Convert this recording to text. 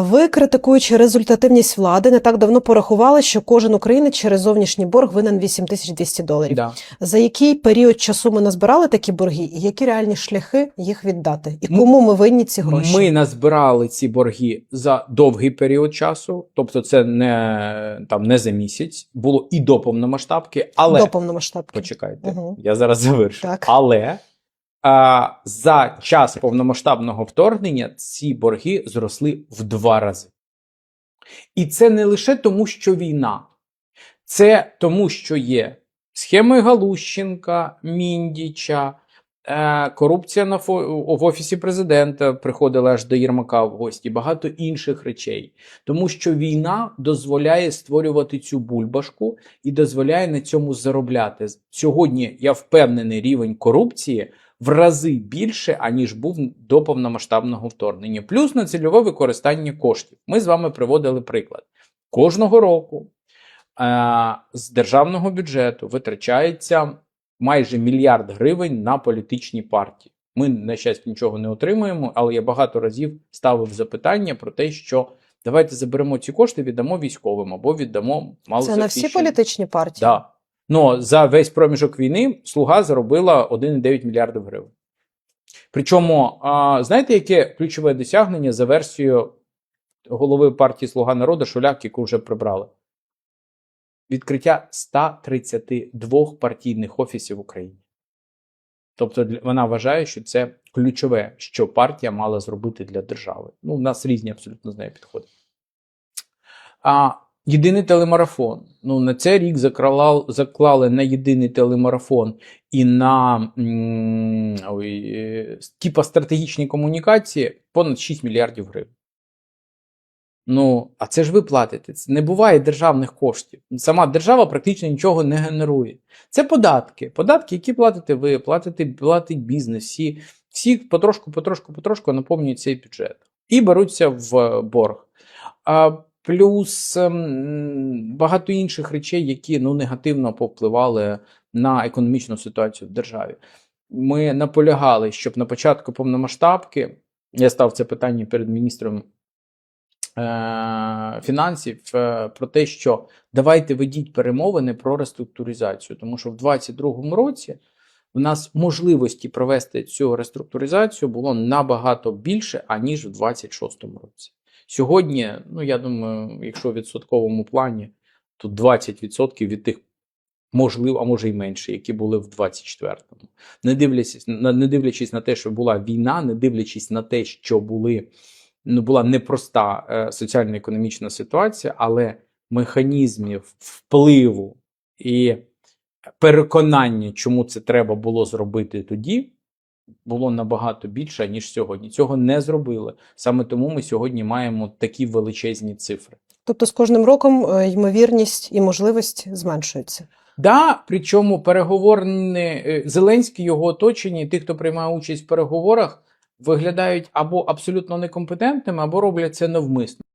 Ви, критикуючи результативність влади, не так давно порахували, що кожен українець через зовнішній борг винен 8200 доларів. Да. За який період часу ми назбирали такі борги, і які реальні шляхи їх віддати? І кому ми винні ці гроші? Ми назбирали ці борги за довгий період часу, тобто це не там не за місяць, було і до повномасштабки, але До повномасштабки. почекайте, Мгм. я зараз завершу. Так. Але а, за час повномасштабного вторгнення ці борги зросли в два рази. І це не лише тому, що війна, це тому, що є схеми Галущенка, Міндіча, корупція на в офісі президента приходила аж до Єрмака в гості, багато інших речей. Тому що війна дозволяє створювати цю бульбашку і дозволяє на цьому заробляти. Сьогодні я впевнений, рівень корупції в рази більше, аніж був до повномасштабного вторгнення. Плюс на цільове використання коштів. Ми з вами приводили приклад. Кожного року е, з державного бюджету витрачається майже мільярд гривень на політичні партії. Ми, на щастя, нічого не отримуємо, але я багато разів ставив запитання про те, що давайте заберемо ці кошти, віддамо військовим або віддамо Це на всі політичні партії. Да. Ну, за весь проміжок війни слуга заробила 1,9 мільярдів гривень. Причому, а, знаєте, яке ключове досягнення за версією голови партії Слуга народу Шуляк, яку вже прибрали? Відкриття 132 партійних офісів в Україні. Тобто вона вважає, що це ключове, що партія мала зробити для держави. Ну, у нас різні абсолютно з нею підходи. А єдиний телемарафон. Ну, на цей рік заклали, заклали на єдиний телемарафон і на е, типа стратегічні комунікації понад 6 мільярдів гривень. Ну, а це ж ви платите. Це не буває державних коштів. Сама держава практично нічого не генерує. Це податки. Податки, які платите ви, платите, платить бізнес, всі, всі потрошку, потрошку, потрошку наповнюють цей бюджет і беруться в борг. А, плюс ем, багато інших речей, які ну, негативно повпливали на економічну ситуацію в державі. Ми наполягали, щоб на початку повномасштабки я став це питання перед міністром фінансів е, про те, що давайте ведіть перемовини про реструктуризацію, тому що в 2022 році в нас можливості провести цю реструктуризацію було набагато більше, аніж в 2026 році. Сьогодні, ну я думаю, якщо в відсотковому плані, то 20% від тих можливо, а може й менше, які були в 24-му. Не дивлячись не дивлячись на те, що була війна, не дивлячись на те, що були ну була непроста е, соціально-економічна ситуація, але механізмів впливу і переконання, чому це треба було зробити тоді, було набагато більше, ніж сьогодні. Цього не зробили. Саме тому ми сьогодні маємо такі величезні цифри. Тобто з кожним роком е, ймовірність і можливість зменшуються. Да, причому переговорні е, Зеленський, його оточення, і ті, хто приймає участь в переговорах, виглядають або абсолютно некомпетентними, або роблять це навмисно.